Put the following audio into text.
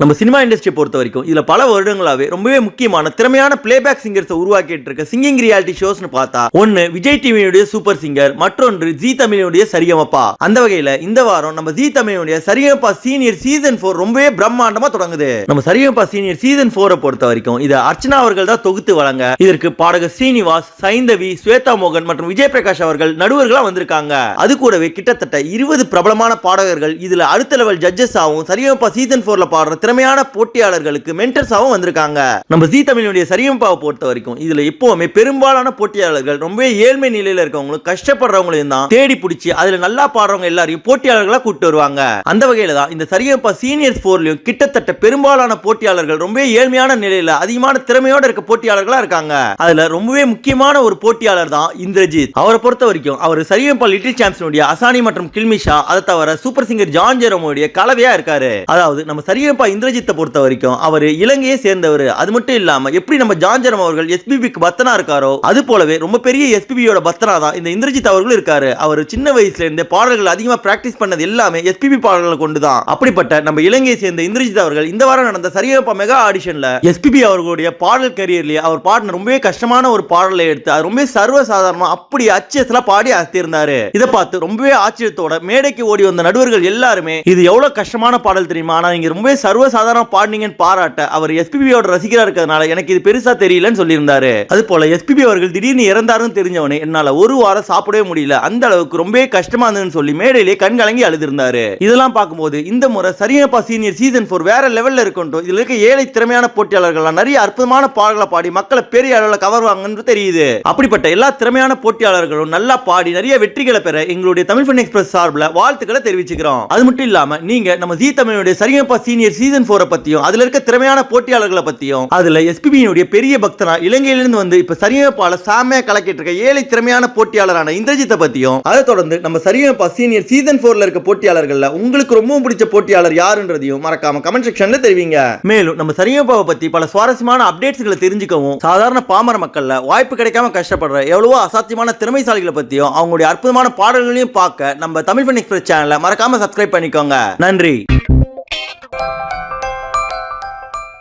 நம்ம சினிமா இண்டஸ்ட்ரியை பொறுத்த வரைக்கும் இதில் பல வருடங்களாவே ரொம்பவே முக்கியமான திறமையான பிளேபேக் சிங்கர்ஸை உருவாக்கிட்டு இருக்க சிங்கிங் ரியாலிட்டி ஷோஸ்னு பார்த்தா ஒன்று விஜய் டிவியினுடைய சூப்பர் சிங்கர் மற்றொன்று ஜி தமிழினுடைய சரியமப்பா அந்த வகையில் இந்த வாரம் நம்ம ஜி தமிழினுடைய சரியமப்பா சீனியர் சீசன் ஃபோர் ரொம்பவே பிரம்மாண்டமாக தொடங்குது. நம்ம சரியமப்பா சீனியர் சீசன் ஃபோரை பொறுத்த வரைக்கும் இதை அர்ச்சனா அவர்கள் தான் தொகுத்து வழங்க இதற்கு பாடகர் ஸ்ரீனிவாஸ் சைந்தவி ஸ்வேதா மோகன் மற்றும் விஜய் பிரகாஷ் அவர்கள் நடுவர்களாக வந்திருக்காங்க. அது கூடவே கிட்டத்தட்ட இருபது பிரபலமான பாடகர்கள் இதில் அடுத்த லெவல் ஜட்ஜஸ் ஆகும் சரியமப்பா சீசன் ஃபோரில் பாடுற திறமையான போட்டியாளர்களுக்கு மென்டர்ஸாகவும் வந்திருக்காங்க. நம்ம ஜி தமிழினுடைய சரியமப்பாவை பொறுத்த வரைக்கும் இதுல எப்பவுமே பெரும்பாலான போட்டியாளர்கள் ரொம்பவே ஏழ்மை நிலையில இருக்கவங்களும் கஷ்டப்படுறவங்களையும் தான் தேடி பிடிச்சி அதுல நல்லா பாடுறவங்க எல்லாரையும் போட்டியாளர்களா கூட்டு வருவாங்க. அந்த வகையில தான் இந்த சரியமப்பா சீனியர்ஸ் போர்லயும் கிட்டத்தட்ட பெரும்பாலான போட்டியாளர்கள் ரொம்ப ஏழ்மையான நிலையில அதிகமான திறமையோட இருக்க போட்டியாளர்களா இருக்காங்க. அதுல ரொம்பவே முக்கியமான ஒரு போட்டியாளர் தான் இந்திரஜித். அவரை பொறுத்த வரைக்கும் அவர் சரியமப்பா லிட்டில் சாம்பியனுடைய அசானி மற்றும் கில்மிஷா அதை தவிர சூப்பர் சிங்கர் ஜான் ஜெரமோடைய கலவையா இருக்காரு. அதாவது நம்ம சரியப்பா இந்திரஜித்தை பொறுத்த வரைக்கும் அவர் இலங்கையை சேர்ந்தவர். அது மட்டும் இல்லாம எப்படி நம்ம ஜான்ஜரம் அவர்கள் எஸ்பிபிக்கு பத்தனா இருக்காரோ அது போலவே ரொம்ப பெரிய எஸ்பிபியோட பத்தனா தான் இந்த இந்திரஜித் அவர்களும் இருக்காரு. அவர் சின்ன வயசுல இருந்தே பாடல்கள் அதிகமா பிராக்டிஸ் பண்ணது எல்லாமே எஸ்பிபி பாடல்களை கொண்டு தான் அப்படிப்பட்ட நம்ம இலங்கையை சேர்ந்த இந்திரஜித் அவர்கள் இந்த வாரம் நடந்த சரியப்ப மெகா ஆடிஷன்ல எஸ்பிபி அவர்களுடைய பாடல் கரியர்லயே அவர் பாடின ரொம்பவே கஷ்டமான ஒரு பாடலை எடுத்து அது ரொம்பவே சர்வசாதாரணமா அப்படி அச்சஸ்ல பாடி அசத்திருந்தாரு இதை பார்த்து ரொம்பவே ஆச்சரியத்தோட மேடைக்கு ஓடி வந்த நடுவர்கள் எல்லாருமே இது எவ்வளவு கஷ்டமான பாடல் தெரியுமா? ஆனா நீங்க ரொம்பவே சர்வ சாதாரண பாடினீங்கன்னு பாராட்ட அவர் எஸ்பிபியோட ரசிகரா இருக்கிறதுனால எனக்கு இது பெருசா தெரியலன்னு சொல்லியிருந்தாரு. அது போல எஸ்பிபி அவர்கள் திடீர்னு இறந்தாருன்னு தெரிஞ்சவனே என்னால ஒரு வாரம் சாப்பிடவே முடியல. அந்த அளவுக்கு ரொம்பவே கஷ்டமா இருந்ததுன்னு சொல்லி மேடையிலே கண் கலங்கி அழுதிருந்தாரு. இதெல்லாம் பார்க்கும்போது இந்த முறை சரியப்பா சீனியர் சீசன் ஃபோர் வேற லெவல்ல இருக்கட்டும். இதுல இருக்க ஏழை திறமையான போட்டியாளர்கள்லாம் நிறைய அற்புதமான பாடல்களை பாடி மக்களை பெரிய அளவில் கவர்வாங்கன்னு தெரியுது. அப்படிப்பட்ட எல்லா திறமையான போட்டியாளர்களும் நல்லா பாடி நிறைய வெற்றிகளை பெற எங்களுடைய தமிழ் ஃபன் எக்ஸ்பிரஸ் சார்பில் வாழ்த்துக்களை தெரிவிச்சுக்கிறோம். அது மட்டும் இல்லாம நீங்க நம்ம ஜி தமிழுடைய சரியப்பா சீனியர் சீசன் போரை பத்தியும் அதுல இருக்க திறமையான போட்டியாளர்களை பத்தியும் அதுல எஸ்பிபியினுடைய பெரிய பக்தனா இலங்கையிலிருந்து வந்து இப்ப சரியப்பால சாமையா கலக்கிட்டு இருக்க ஏழை திறமையான போட்டியாளரான இந்திரஜித்தை பத்தியும் அதை தொடர்ந்து நம்ம சரியமைப்பா சீனியர் சீசன் போர்ல இருக்க போட்டியாளர்கள்ல உங்களுக்கு ரொம்ப பிடிச்ச போட்டியாளர் யாருன்றதையும் மறக்காம கமெண்ட் செக்ஷன்ல தெரிவிங்க. மேலும் நம்ம சரியமைப்பாவை பத்தி பல சுவாரஸ்யமான அப்டேட்ஸ்களை தெரிஞ்சுக்கவும் சாதாரண பாமர மக்கள்ல வாய்ப்பு கிடைக்காம கஷ்டப்படுற எவ்வளவோ அசாத்தியமான திறமைசாலிகளை பத்தியும் அவங்களுடைய அற்புதமான பாடல்களையும் பார்க்க நம்ம தமிழ் பண்ணி எக்ஸ்பிரஸ் சேனலை மறக்காம சப்ஸ்கிரைப் பண்ணிக்கோங்க. நன்றி.